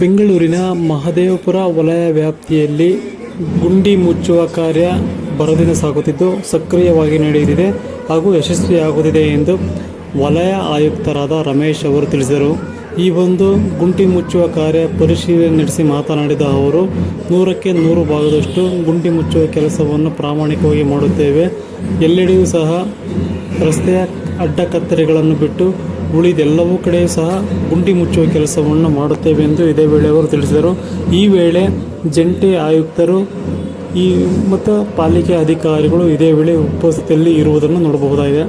ಬೆಂಗಳೂರಿನ ಮಹದೇವಪುರ ವಲಯ ವ್ಯಾಪ್ತಿಯಲ್ಲಿ ಗುಂಡಿ ಮುಚ್ಚುವ ಕಾರ್ಯ ಭರದಿಂದ ಸಾಗುತ್ತಿದ್ದು, ಸಕ್ರಿಯವಾಗಿ ನಡೆಯುತ್ತಿದೆ ಹಾಗೂ ಯಶಸ್ವಿಯಾಗುತ್ತಿದೆ ಎಂದು ವಲಯ ಆಯುಕ್ತರಾದ ರಮೇಶ್ ಅವರು ತಿಳಿಸಿದರು. ಈ ಒಂದು ಗುಂಡಿ ಮುಚ್ಚುವ ಕಾರ್ಯ ಪರಿಶೀಲನೆ ನಡೆಸಿ ಮಾತನಾಡಿದ ಅವರು, ನೂರಕ್ಕೆ ನೂರು ಭಾಗದಷ್ಟು ಗುಂಡಿ ಮುಚ್ಚುವ ಕೆಲಸವನ್ನು ಪ್ರಾಮಾಣಿಕವಾಗಿ ಮಾಡುತ್ತೇವೆ. ಎಲ್ಲೆಡೆಯೂ ಸಹ ರಸ್ತೆಯ ಅಡ್ಡಕತ್ತರಿಗಳನ್ನು ಬಿಟ್ಟು ಉಳಿದೆಲ್ಲವೂ ಕಡೆ ಸಹ ಗುಂಡಿ ಮುಚ್ಚುವ ಕೆಲಸವನ್ನು ಮಾಡುತ್ತೇವೆ ಎಂದು ಇದೇ ವೇಳೆ ಅವರು ತಿಳಿಸಿದರು. ಈ ವೇಳೆ ಜಂಟಿ ಆಯುಕ್ತರು ಈ ಮತ್ತು ಪಾಲಿಕೆ ಅಧಿಕಾರಿಗಳು ಇದೇ ವೇಳೆ ಉಪಸ್ಥಿತಿಯಲ್ಲಿ ಇರುವುದನ್ನು ನೋಡಬಹುದಾಗಿದೆ.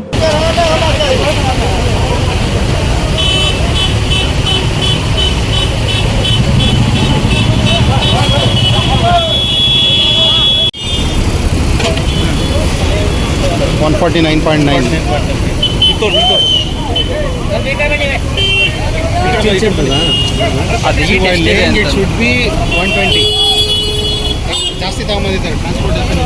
One forty nine point nine it should be one twenty ಜಾಸ್ತಿ ತಗೊಂಬಂದಿದ್ದಾರೆ ಟ್ರಾನ್ಸ್ಪೋರ್ಟೇಷನ್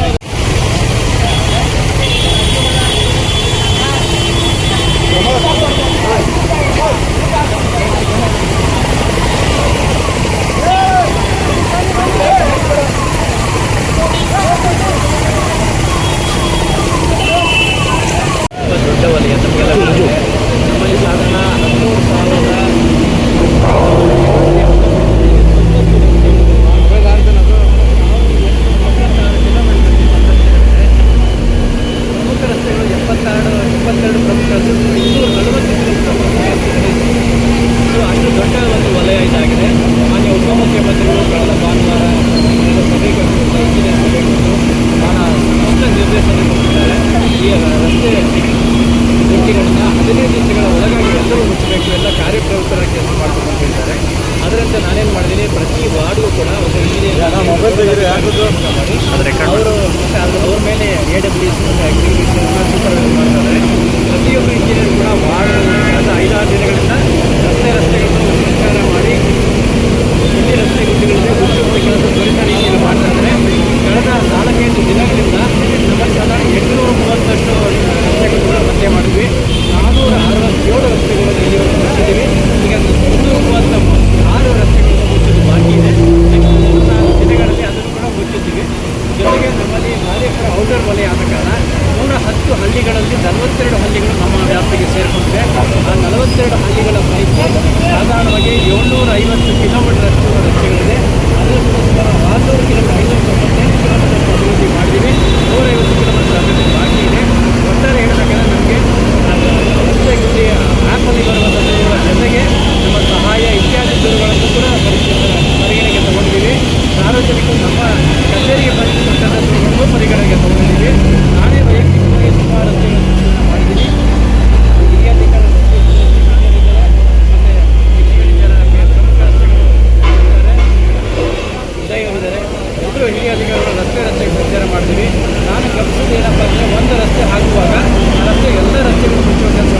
ಮಾನ್ಯ ಉಪಮುಖ್ಯಮಂತ್ರಿಗಳು ಕಳೆದ ಭಾನುವಾರ ನಿರ್ದೇಶನ ರಸ್ತೆ ಎಲ್ಲರೂ ಮುಚ್ಚಬೇಕು ಕೆಲಸ ಮಾಡಬೇಕು ಅಂತ ಹೇಳ್ತಾರೆ ನಾನೇನು ಮಾಡಿದ್ದೀನಿ ಪ್ರತಿ ವಾರ್ಡ್ಗೂ ಕೂಡ ಒಂದು ಇಂಜಿನಿಯರ್ ಅವರು ಮತ್ತೆ ಅದು ಅವ್ರ ಮೇಲೆ ಎ ಡಬ್ಲ್ಯೂ ಸಿ ಮತ್ತು ನಲವತ್ತೆರಡು ಹಳ್ಳಿಗಳು ನಮ್ಮ ವ್ಯಾಪ್ತಿಗೆ ಸೇರಿಕೊಂಡಿದೆ ಆ ನಲವತ್ತೆರಡು ಹಳ್ಳಿಗಳ ಪೈಕಿ ಸಾಧಾರಣವಾಗಿ ಏಳ್ನೂರ ಐವತ್ತು ಕಿಲೋಮೀಟರ್ ರಸ್ತೆಗಳಿದೆ ಎಲ್ಲರೂ ಹಿರಿಯ ಅಧಿಕಾರಿಗಳು ರಸ್ತೆ ರಸ್ತೆಗೆ ಸಂಚಾರ ಮಾಡ್ತೀವಿ. ನಾನು ಗಮನಿಸೋದು ಏನಪ್ಪ ಅಂದರೆ ಒಂದು ರಸ್ತೆ ಹಾಕುವಾಗ ರಸ್ತೆ ಎಲ್ಲ ರಸ್ತೆಗಳು ಮುಚ್ಚುವ ಕೆಲಸ